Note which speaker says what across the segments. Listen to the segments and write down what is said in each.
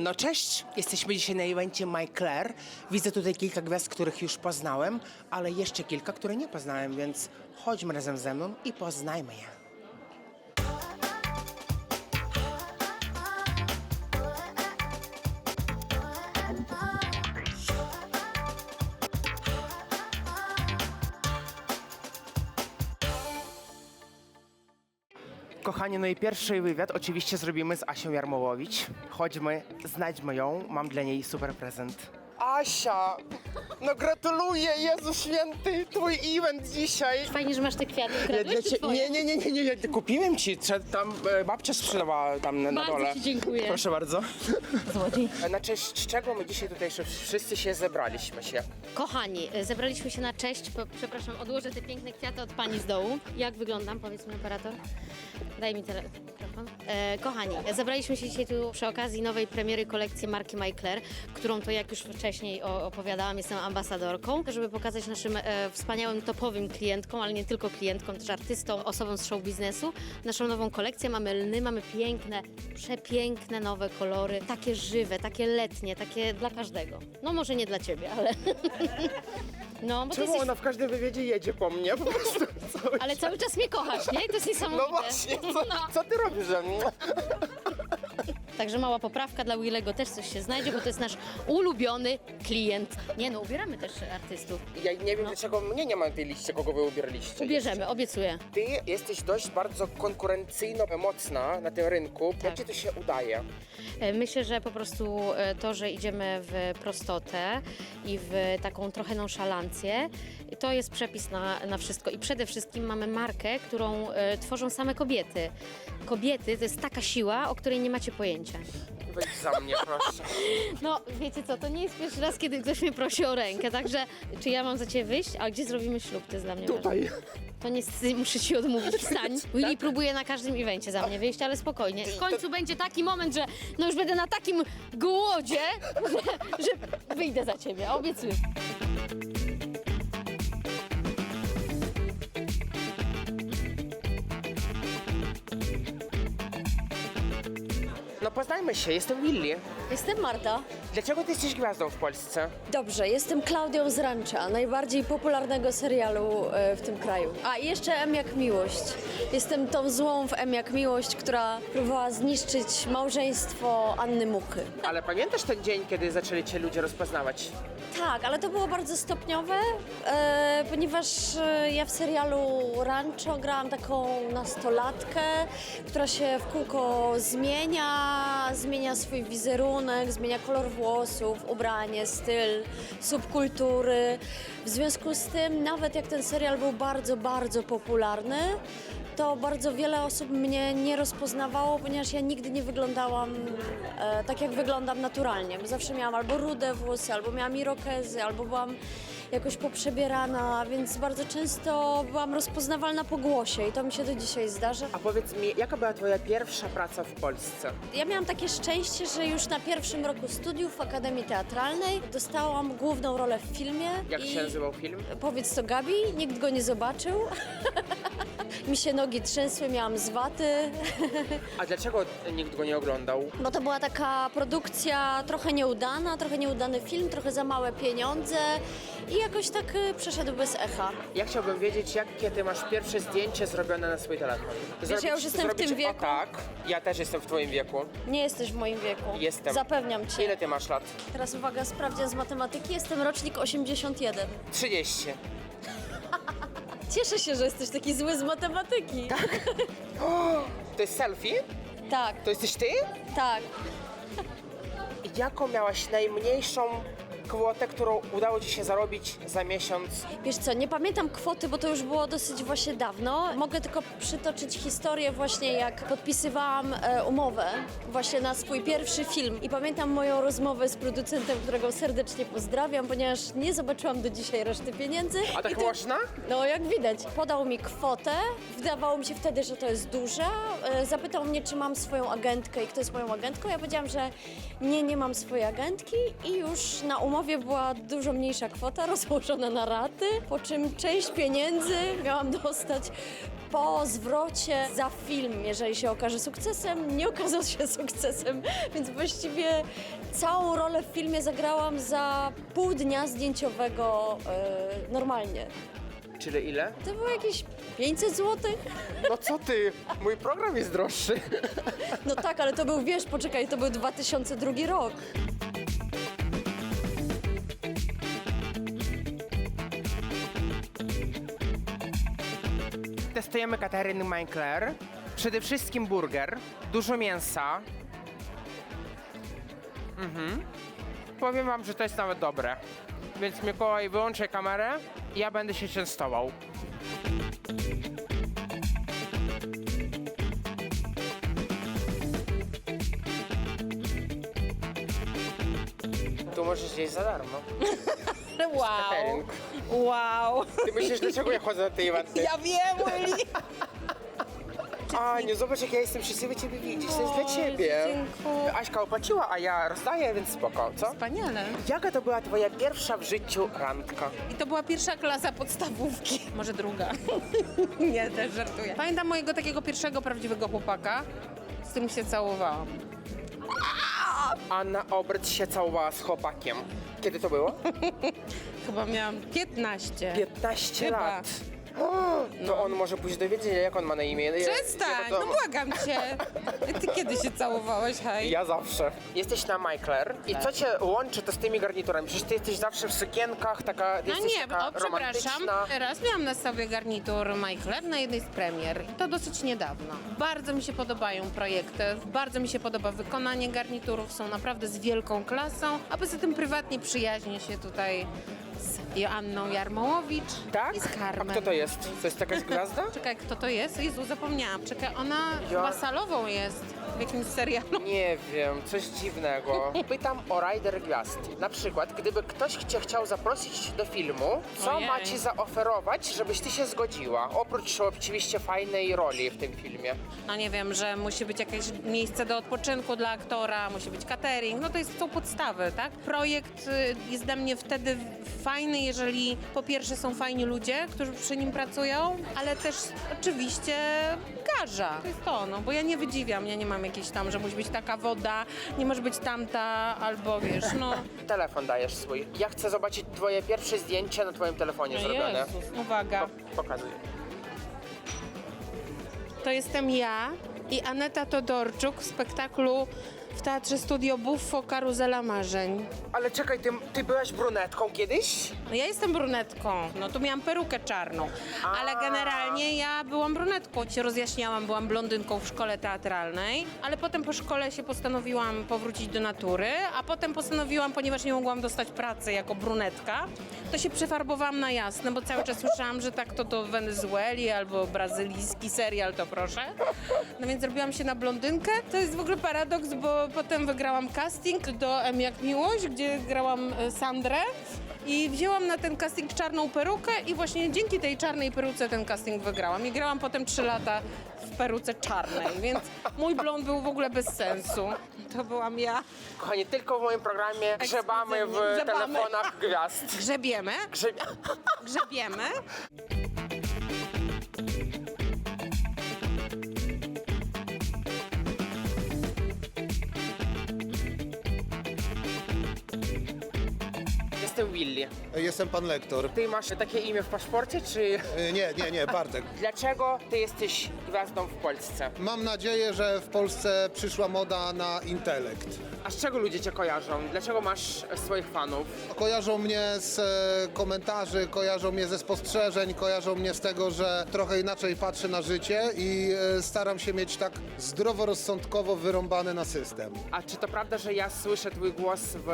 Speaker 1: No cześć, jesteśmy dzisiaj na evencie My Claire. Widzę tutaj kilka gwiazd, których już poznałem, ale jeszcze kilka, które nie poznałem, więc chodźmy razem ze mną i poznajmy je. Kochani, no i pierwszy wywiad oczywiście zrobimy z Asią Jarmołowicz. Chodźmy, znajdźmy ją, mam dla niej super prezent. Asia! No gratuluję, Jezu Święty, twój event dzisiaj!
Speaker 2: Fajnie, że masz te kwiaty.
Speaker 1: Ja
Speaker 2: Ukradłeś
Speaker 1: dla
Speaker 2: czy
Speaker 1: cie-
Speaker 2: twoje?
Speaker 1: nie, nie, nie, nie, nie, ja kupiłem ci, trze- tam e, babcia sprzedawała tam na, na
Speaker 2: Bardzo
Speaker 1: dole.
Speaker 2: ci dziękuję.
Speaker 1: Proszę bardzo.
Speaker 2: Złodziej.
Speaker 1: E, Na cześć czego my dzisiaj tutaj sz- wszyscy się zebraliśmy się?
Speaker 2: Kochani, e, zebraliśmy się na cześć. Po, przepraszam, odłożę te piękne kwiaty od pani z dołu. Jak wyglądam, powiedz mi operator? Daj mi tele-. E, kochani, e, zebraliśmy się dzisiaj tu przy okazji nowej premiery kolekcji marki Claire, którą to jak już wcześniej o, opowiadałam, jestem ambasadorką, żeby pokazać naszym e, wspaniałym, topowym klientkom, ale nie tylko klientkom, też artystom, osobom z show biznesu, naszą nową kolekcję. Mamy lny, mamy piękne, przepiękne nowe kolory, takie żywe, takie letnie, takie dla każdego. No może nie dla ciebie, ale... No, bo ty
Speaker 1: Czemu
Speaker 2: jesteś...
Speaker 1: ona w każdym wywiadzie jedzie po mnie? Po prostu cały
Speaker 2: Ale cały czas mnie kochasz, nie? To jest niesamowite.
Speaker 1: No właśnie, co,
Speaker 2: No.
Speaker 1: co ty robisz ze mną?
Speaker 2: Także mała poprawka dla Willego też coś się znajdzie, bo to jest nasz ulubiony klient. Nie no, ubieramy też artystów.
Speaker 1: Ja nie wiem, dlaczego mnie nie ma na tej liście, kogo wy ubieraliście.
Speaker 2: Ubierzemy, obiecuję.
Speaker 1: Ty jesteś dość bardzo konkurencyjno mocna na tym rynku. Jak
Speaker 2: Tak.
Speaker 1: ci to się udaje?
Speaker 2: E, Myślę, że po prostu e, to, że idziemy w prostotę i w taką trochę nonszalancję, to jest przepis na, na wszystko. I przede wszystkim mamy markę, którą e, tworzą same kobiety. Kobiety to jest taka siła, o której nie macie pojęcia.
Speaker 1: Wejdź za mnie, proszę.
Speaker 2: No, wiecie co, to nie jest pierwszy raz, kiedy ktoś mnie prosi o rękę, także czy ja mam za ciebie wyjść? A gdzie zrobimy ślub? To jest dla mnie ważne.
Speaker 1: Tutaj.
Speaker 2: To niestety muszę ci odmówić. Wstań. Willy próbuje na każdym evencie za mnie wyjść, ale spokojnie. W końcu będzie taki moment, że no już będę na takim głodzie, że, że wyjdę za ciebie. Obiecuję.
Speaker 1: No poznajmy się, jestem Willy.
Speaker 3: Jestem Marta.
Speaker 1: Dlaczego ty jesteś gwiazdą w Polsce?
Speaker 3: Dobrze, jestem Klaudią z Rancha, najbardziej popularnego serialu e, w tym kraju. A i jeszcze M jak Miłość. Jestem tą złą w M jak Miłość, która próbowała zniszczyć małżeństwo Anny Muchy.
Speaker 1: Ale pamiętasz ten dzień, kiedy zaczęli cię ludzie rozpoznawać?
Speaker 3: Tak, ale to było bardzo stopniowe, e, ponieważ e, ja w serialu Rancho grałam taką nastolatkę, która się w kółko zmienia, zmienia swój wizerunek, zmienia kolor włosów, ubranie, styl, subkultury. W związku z tym, nawet jak ten serial był bardzo, bardzo popularny, to bardzo wiele osób mnie nie rozpoznawało, ponieważ ja nigdy nie wyglądałam e, tak, jak wyglądam naturalnie. Bo zawsze miałam albo rude włosy, albo miałam irokezy, albo byłam jakoś poprzebierana, więc bardzo często byłam rozpoznawalna po głosie i to mi się do dzisiaj zdarza.
Speaker 1: A powiedz mi, jaka była twoja pierwsza praca w Polsce?
Speaker 3: Ja miałam takie szczęście, że już na pierwszym roku studiów w Akademii Teatralnej dostałam główną rolę w filmie.
Speaker 1: Jak
Speaker 3: i...
Speaker 1: się nazywał film?
Speaker 3: Powiedz to Gabi, nikt go nie zobaczył. Mi się nogi trzęsły, miałam zwaty.
Speaker 1: A dlaczego nikt go nie oglądał?
Speaker 3: Bo to była taka produkcja trochę nieudana, trochę nieudany film, trochę za małe pieniądze i jakoś tak y, przeszedł bez echa.
Speaker 1: Ja chciałbym wiedzieć, jakie ty masz pierwsze zdjęcie zrobione na swój telefon.
Speaker 3: ja już jestem w
Speaker 1: zrobić
Speaker 3: tym
Speaker 1: O
Speaker 3: wieku.
Speaker 1: tak, ja też jestem w twoim wieku.
Speaker 3: Nie jesteś w moim wieku.
Speaker 1: Jestem.
Speaker 3: Zapewniam cię.
Speaker 1: Ile ty masz lat?
Speaker 3: Teraz uwaga, sprawdzian z matematyki. Jestem rocznik 81.
Speaker 1: 30.
Speaker 3: Cieszę się, że jesteś taki zły z matematyki. Tak.
Speaker 1: To jest selfie?
Speaker 3: Tak,
Speaker 1: To jesteś ty?
Speaker 3: tak.
Speaker 1: I Jaką miałaś najmniejszą kwotę, którą udało ci się zarobić za miesiąc?
Speaker 3: Wiesz co, nie pamiętam kwoty, bo to już było dosyć właśnie dawno. Mogę tylko przytoczyć historię właśnie jak podpisywałam e, umowę właśnie na swój pierwszy film i pamiętam moją rozmowę z producentem, którego serdecznie pozdrawiam, ponieważ nie zobaczyłam do dzisiaj reszty pieniędzy.
Speaker 1: A tak
Speaker 3: I
Speaker 1: można?
Speaker 3: No jak widać, podał mi kwotę, wydawało mi się wtedy, że to jest duże. E, Zapytał mnie, czy mam swoją agentkę i kto jest moją agentką. Ja powiedziałam, że nie, nie mam swojej agentki i już na umowie umowie była dużo mniejsza kwota rozłożona na raty, po czym część pieniędzy miałam dostać po zwrocie za film, jeżeli się okaże sukcesem. Nie okazał się sukcesem, więc właściwie całą rolę w filmie zagrałam za pół dnia zdjęciowego e, normalnie.
Speaker 1: Czyli ile?
Speaker 3: To było jakieś 500 zł?
Speaker 1: No co ty? Mój program jest droższy.
Speaker 3: No tak, ale to był, wiesz, poczekaj, to był 2002 rok.
Speaker 1: Testujemy Kataryny Minkler. Przede wszystkim burger, dużo mięsa. Mhm. Powiem wam, że to jest nawet dobre. Więc Mikołaj, wyłączaj kamerę i ja będę się częstował. Tu możesz jeść za darmo.
Speaker 4: Wow.
Speaker 1: Catering.
Speaker 4: Wow.
Speaker 1: Ty myślisz, dlaczego ja chodzę na tej eventy?
Speaker 4: Ja wiem, Willy.
Speaker 1: Aniu, zobacz jak ja jestem szczęśliwy Ciebie widzieć, to jest dla Ciebie.
Speaker 3: dziękuję.
Speaker 1: Aśka opłaciła, a ja rozdaję, więc spoko, co?
Speaker 4: Wspaniale.
Speaker 1: Jaka to była Twoja pierwsza w życiu randka?
Speaker 4: I to była pierwsza klasa podstawówki. Może druga. Nie, też żartuję. Pamiętam mojego takiego pierwszego prawdziwego chłopaka, z którym się całowałam.
Speaker 1: A na obrót się całowała z chłopakiem. Kiedy to było?
Speaker 4: Chyba miałam 15.
Speaker 1: 15
Speaker 4: Chyba.
Speaker 1: lat. To on może pójść do więzienia, jak on ma na imię? Ja-
Speaker 4: Przestań,
Speaker 1: ja to-
Speaker 4: no błagam cię. Ty kiedy się całowałeś, hej?
Speaker 1: Ja zawsze. Jesteś na Michael i co cię łączy to z tymi garniturami? Przecież ty jesteś zawsze w sukienkach, taka
Speaker 4: No
Speaker 1: jesteś
Speaker 4: nie,
Speaker 1: taka
Speaker 4: o przepraszam.
Speaker 1: romantyczna.
Speaker 4: Teraz miałam na sobie garnitur Michael na jednej z premier. I to dosyć niedawno. Bardzo mi się podobają projekty, bardzo mi się podoba wykonanie garniturów, są naprawdę z wielką klasą, a poza tym prywatnie przyjaźnię się tutaj z Joanną Jarmołowicz
Speaker 1: Tak?
Speaker 4: i z Carmen.
Speaker 1: A kto to jest? To jest jakaś gwiazda?
Speaker 4: Czekaj, kto to jest? Jezu, zapomniałam. Czekaj, ona chyba salową jest w jakimś serialu.
Speaker 1: Nie wiem, coś dziwnego. Pytam o Rider Gwiazd. Na przykład, gdyby ktoś cię chciał zaprosić do filmu, co
Speaker 4: Ojej.
Speaker 1: ma ci zaoferować, żebyś ty się zgodziła? Oprócz oczywiście fajnej roli w tym filmie.
Speaker 4: No nie wiem, że musi być jakieś miejsce do odpoczynku dla aktora, musi być catering, no to jest, są podstawy, tak? Projekt y, jest dla mnie wtedy fajny, jeżeli po pierwsze są fajni ludzie, którzy przy nim pracują, ale też oczywiście garza. To jest to, no bo ja nie wydziwiam, ja nie mam jakiejś tam, że musi być taka woda, nie może być tamta, albo wiesz, no...
Speaker 1: Telefon dajesz swój. Ja chcę zobaczyć twoje pierwsze zdjęcie na twoim telefonie zrobione.
Speaker 4: Jezus, uwaga.
Speaker 1: Po, pokazuję.
Speaker 4: To jestem ja i Aneta Todorczuk w spektaklu w Teatrze Studio Buffo Karuzela Marzeń.
Speaker 1: Ale czekaj, ty, ty byłaś brunetką kiedyś?
Speaker 4: No ja jestem brunetką, no tu miałam perukę czarną, ale
Speaker 1: A.
Speaker 4: generalnie ja byłam brunetką, ci rozjaśniałam, byłam blondynką w szkole teatralnej, ale potem po szkole się postanowiłam powrócić do natury, a potem postanowiłam, ponieważ nie mogłam dostać pracy jako brunetka, to się przefarbowałam na jasne, bo cały czas słyszałam, że tak to do Wenezueli albo brazylijski serial, to proszę. No więc zrobiłam się na blondynkę. To jest w ogóle paradoks, bo potem wygrałam casting do M jak Miłość, gdzie grałam e, Sandrę. I wzięłam na ten casting czarną perukę i właśnie dzięki tej czarnej peruce ten casting wygrałam. I grałam potem 3 lata w peruce czarnej, więc mój blond był w ogóle bez sensu. To byłam ja.
Speaker 1: Kochani, tylko w moim programie grzebamy w
Speaker 4: Grzebamy.
Speaker 1: telefonach gwiazd.
Speaker 4: Grzebiemy,
Speaker 1: Grzeb...
Speaker 4: grzebiemy.
Speaker 1: Jestem Willy.
Speaker 5: Jestem pan lektor.
Speaker 1: Ty masz takie imię w paszporcie, czy...
Speaker 5: Y, Nie, nie, nie, Bartek.
Speaker 1: Dlaczego ty jesteś gwiazdą w Polsce?
Speaker 5: Mam nadzieję, że w Polsce przyszła moda na intelekt.
Speaker 1: A z czego ludzie cię kojarzą? Dlaczego masz swoich fanów?
Speaker 5: Kojarzą mnie z e, komentarzy, kojarzą mnie ze spostrzeżeń, kojarzą mnie z tego, że trochę inaczej patrzę na życie i e, staram się mieć tak zdroworozsądkowo wyrąbany na system.
Speaker 1: A czy to prawda, że ja słyszę twój głos w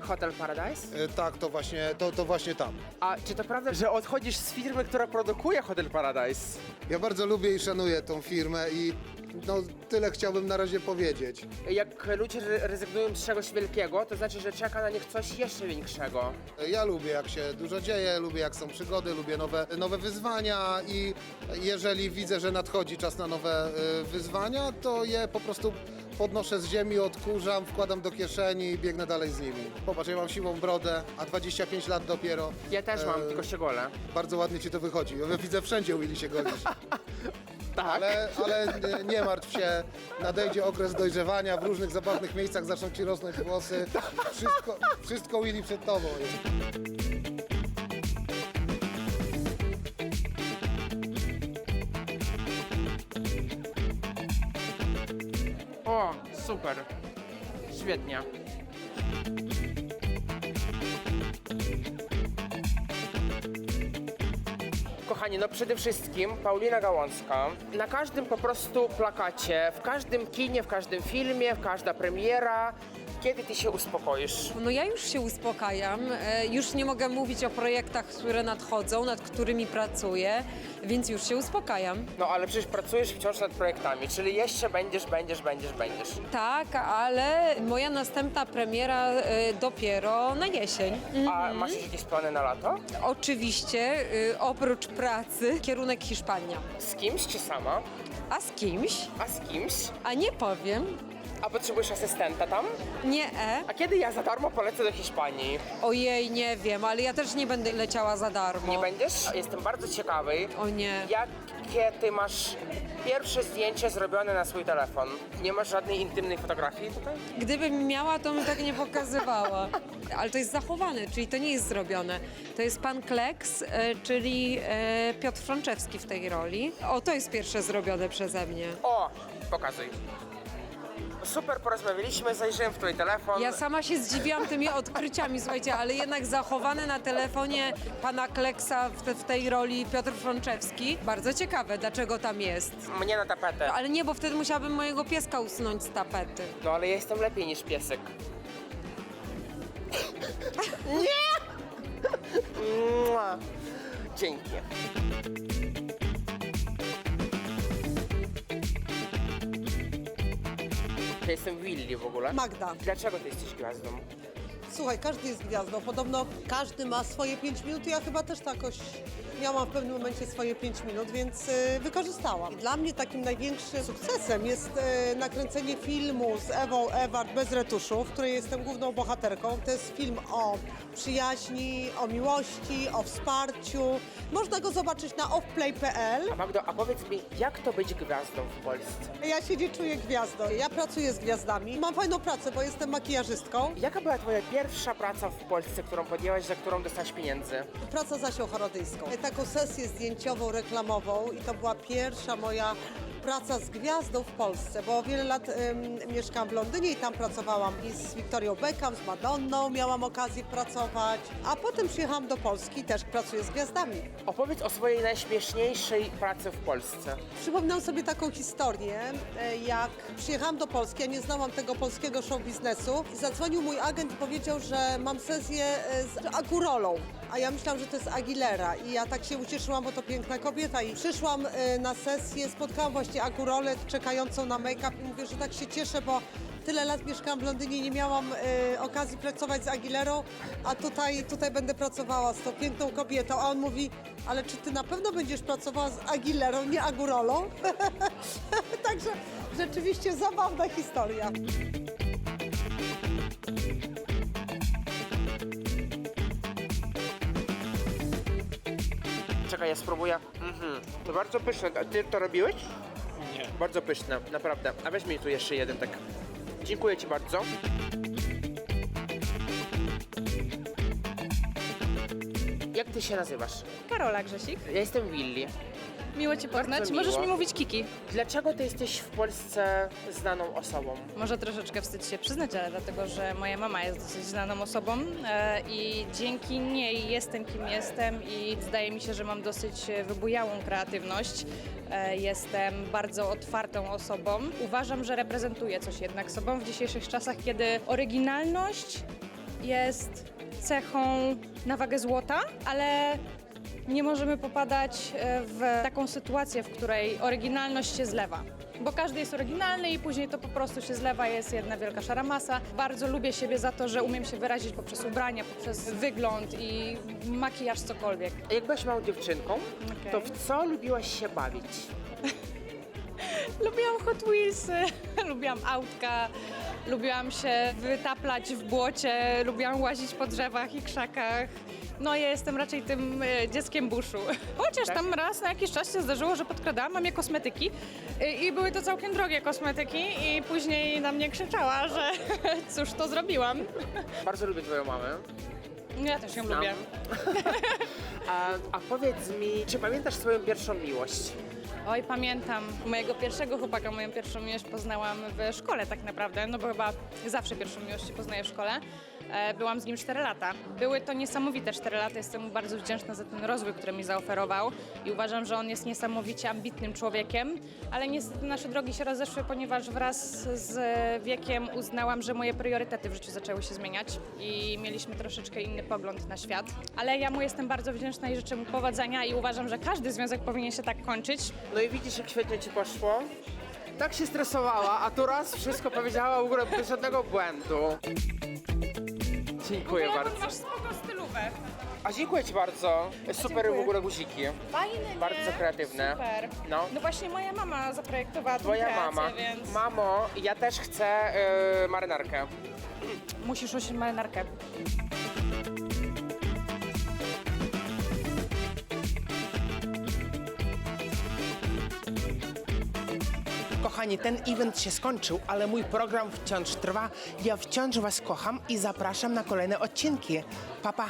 Speaker 1: Hotel Paradise?
Speaker 5: E, Tak, to właśnie, to, to właśnie tam.
Speaker 1: A czy to prawda, że odchodzisz z firmy, która produkuje Hotel Paradise?
Speaker 5: Ja bardzo lubię i szanuję tą firmę i no, tyle chciałbym na razie powiedzieć.
Speaker 1: Jak ludzie re- rezygnują z czegoś wielkiego, to znaczy, że czeka na nich coś jeszcze większego.
Speaker 5: Ja lubię, jak się dużo dzieje, lubię, jak są przygody, lubię nowe, nowe wyzwania i jeżeli widzę, że nadchodzi czas na nowe y, wyzwania, to je po prostu podnoszę z ziemi, odkurzam, wkładam do kieszeni i biegnę dalej z nimi. Popatrz, ja mam siwą brodę, a 25 lat dopiero.
Speaker 1: Ja też mam,
Speaker 5: E,
Speaker 1: tylko się golę.
Speaker 5: Bardzo ładnie ci to wychodzi. Widzę wszędzie Willy się golisz.
Speaker 1: Tak.
Speaker 5: Ale, ale nie- nie martw się, nadejdzie okres dojrzewania, w różnych zabawnych miejscach zaczną ci rosnąć włosy. Wszystko, wszystko Willy przed tobą jest.
Speaker 1: O, super. Świetnie. Kochani, no przede wszystkim Paulina Gałązka. Na każdym po prostu plakacie, w każdym kinie, w każdym filmie, każda premiera, kiedy ty się uspokoisz?
Speaker 6: No ja już się uspokajam. E, Już nie mogę mówić o projektach, które nadchodzą, nad którymi pracuję, więc już się uspokajam.
Speaker 1: No ale przecież pracujesz wciąż nad projektami, czyli jeszcze będziesz, będziesz, będziesz, będziesz.
Speaker 6: Tak, ale moja następna premiera e, dopiero na jesień.
Speaker 1: A masz już jakieś plany na lato?
Speaker 6: Oczywiście, e, oprócz pracy, kierunek Hiszpania.
Speaker 1: Z kimś czy sama?
Speaker 6: A z kimś?
Speaker 1: A z kimś?
Speaker 6: A nie powiem.
Speaker 1: A potrzebujesz asystenta tam?
Speaker 6: Nie e.
Speaker 1: A kiedy ja za darmo polecę do Hiszpanii?
Speaker 6: Ojej, nie wiem, ale ja też nie będę leciała za darmo.
Speaker 1: Nie będziesz? Jestem bardzo ciekawy,
Speaker 6: O nie.
Speaker 1: jakie ty masz pierwsze zdjęcie zrobione na swój telefon. Nie masz żadnej intymnej fotografii tutaj?
Speaker 6: Gdybym miała, to bym tak nie pokazywała. Ale to jest zachowane, czyli to nie jest zrobione. To jest pan Kleks, e, czyli e, Piotr Frączewski w tej roli. O, to jest pierwsze zrobione przeze mnie.
Speaker 1: O, pokazuj. Super porozmawialiśmy, zajrzyłem w twój telefon.
Speaker 6: Ja sama się zdziwiłam tymi odkryciami, słuchajcie, ale jednak zachowane na telefonie pana Kleksa w, te, w tej roli Piotr Frączewski. Bardzo ciekawe, dlaczego tam jest.
Speaker 1: Mnie na tapetę.
Speaker 6: Ale nie, bo wtedy musiałabym mojego pieska usunąć z tapety.
Speaker 1: No ale ja jestem lepiej niż piesek. Nie! Mua. Dzięki. Jestem Willy w ogóle.
Speaker 7: Magda.
Speaker 1: Dlaczego ty jesteś gwiazdą?
Speaker 7: Słuchaj, każdy jest gwiazdą. Podobno każdy ma swoje 5 minut i ja chyba też takoś miałam w pewnym momencie swoje 5 minut, więc y, wykorzystałam. I dla mnie takim największym sukcesem jest y, nakręcenie filmu z Ewą Ewart bez retuszu, w której jestem główną bohaterką. To jest film o przyjaźni, o miłości, o wsparciu. Można go zobaczyć na offplay.pl.
Speaker 1: A Magdo, a powiedz mi, jak to być gwiazdą w Polsce?
Speaker 7: Ja się nie czuję gwiazdą. Ja pracuję z gwiazdami. Mam fajną pracę, bo jestem makijażystką.
Speaker 1: Jaka była twoja pierwsza praca w Polsce, którą podjęłaś, za którą dostałaś pieniędzy?
Speaker 7: Praca z Asią Chorodyjską. Taką sesję zdjęciową, reklamową i to była pierwsza moja praca z gwiazdą w Polsce, bo wiele lat em, mieszkałam w Londynie i tam pracowałam i z Victorią Beckham, z Madonną miałam okazję pracować, a potem przyjechałam do Polski i też pracuję z gwiazdami.
Speaker 1: Opowiedz o swojej najśmieszniejszej pracy w Polsce.
Speaker 7: Przypominam sobie taką historię, e, jak przyjechałam do Polski, ja nie znałam tego polskiego show biznesu i zadzwonił mój agent i powiedział, że mam sesję e, z Akurolą. A ja myślałam, że to jest Aguilera i ja tak się ucieszyłam, bo to piękna kobieta i przyszłam e, na sesję, spotkałam właśnie Akurolę czekającą na make-up i mówię, że tak się cieszę, bo tyle lat mieszkałam w Londynie nie miałam e, okazji pracować z Aguilerą, a tutaj, tutaj będę pracowała z tą piękną kobietą. A on mówi, ale czy ty na pewno będziesz pracowała z Aguilerą, nie Agurolą? Także rzeczywiście zabawna historia.
Speaker 1: Czekaj, ja spróbuję. Mhm. To bardzo pyszne. A ty to robiłeś? Bardzo pyszne, naprawdę. A weź mi tu jeszcze jeden tak. Dziękuję ci bardzo. Jak ty się nazywasz?
Speaker 8: Karola Grzesik.
Speaker 1: Ja jestem Willy.
Speaker 8: Miło Cię poznać.
Speaker 1: Bardzo
Speaker 8: Możesz
Speaker 1: miło.
Speaker 8: mi mówić Kiki.
Speaker 1: Dlaczego ty jesteś w Polsce znaną osobą?
Speaker 8: Może troszeczkę wstyd się przyznać, ale dlatego, że moja mama jest dosyć znaną osobą e, i dzięki niej jestem kim jestem i zdaje mi się, że mam dosyć e, wybujałą kreatywność. E, Jestem bardzo otwartą osobą. Uważam, że reprezentuję coś jednak sobą w dzisiejszych czasach, kiedy oryginalność jest cechą na wagę złota, ale nie możemy popadać e, w taką sytuację, w której oryginalność się zlewa. Bo każdy jest oryginalny i później to po prostu się zlewa, jest jedna wielka szara masa. Bardzo lubię siebie za to, że umiem się wyrazić poprzez ubrania, poprzez wygląd i makijaż, cokolwiek.
Speaker 1: Jak byłaś małą dziewczynką, to w co lubiłaś się bawić?
Speaker 8: Lubiłam Hot Wheelsy, lubiłam autka, lubiłam się wytaplać w błocie, lubiłam łazić po drzewach i krzakach. No ja jestem raczej tym e, dzieckiem buszu. Chociaż tam raz na jakiś czas się zdarzyło, że podkradałam mamie kosmetyki e, i były to całkiem drogie kosmetyki i później na mnie krzyczała, że cóż to zrobiłam.
Speaker 1: Bardzo lubię twoją mamę.
Speaker 8: Ja też ją
Speaker 1: Znam.
Speaker 8: lubię.
Speaker 1: A, a powiedz mi, czy pamiętasz swoją pierwszą miłość?
Speaker 8: Oj, pamiętam mojego pierwszego chłopaka, moją pierwszą miłość poznałam w szkole tak naprawdę, no bo chyba zawsze pierwszą miłość się poznaje w szkole. E, Byłam z nim 4 lata. Były to niesamowite 4 lata, jestem mu bardzo wdzięczna za ten rozwój, który mi zaoferował i uważam, że on jest niesamowicie ambitnym człowiekiem, ale niestety nasze drogi się rozeszły, ponieważ wraz z wiekiem uznałam, że moje priorytety w życiu zaczęły się zmieniać i mieliśmy troszeczkę inny pogląd na świat. Ale ja mu jestem bardzo wdzięczna i życzę mu powodzenia i uważam, że każdy związek powinien się tak kończyć,
Speaker 1: No i widzisz, jak świetnie ci poszło? Tak się stresowała, a tu raz wszystko powiedziała w ogóle bez żadnego błędu. Dziękuję bardzo.
Speaker 8: Masz spoko stylówę.
Speaker 1: A dziękuję ci bardzo. Super w ogóle guziki.
Speaker 8: Fajne,
Speaker 1: Bardzo
Speaker 8: nie?
Speaker 1: kreatywne.
Speaker 8: Super.
Speaker 1: No.
Speaker 8: No właśnie moja mama zaprojektowała tą
Speaker 1: Twoja
Speaker 8: kreację,
Speaker 1: mama.
Speaker 8: więc
Speaker 1: Mamo, ja też chcę yy, marynarkę.
Speaker 8: musisz nosić marynarkę.
Speaker 1: Kochani, ten event się skończył, ale mój program wciąż trwa. Ja wciąż was kocham i zapraszam na kolejne odcinki. Pa, pa.